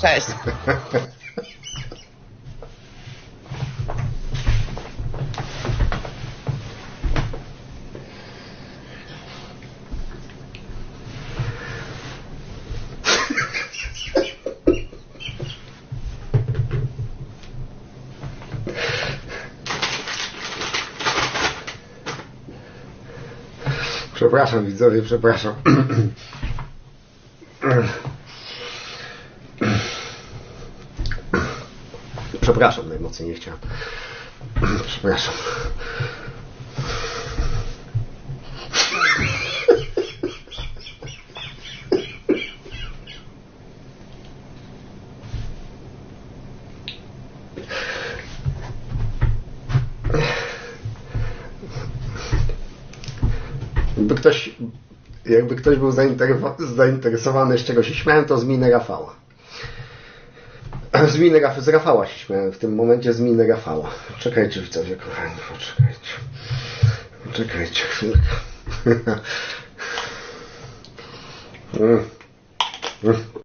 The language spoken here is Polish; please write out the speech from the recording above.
Cześć. Przepraszam widzowie, przepraszam. Przepraszam, najmocniej nie chciałem. Przepraszam. Jakby ktoś, jakby ktoś był zaintereso- zainteresowany, z czego się śmiałem, to z miny Rafała. Z miny Raf- z Rafała się śmiałem, w tym momencie z miny Rafała. Czekajcie widzowie, kochani, poczekajcie. Poczekajcie chwilkę. Mm. Mm.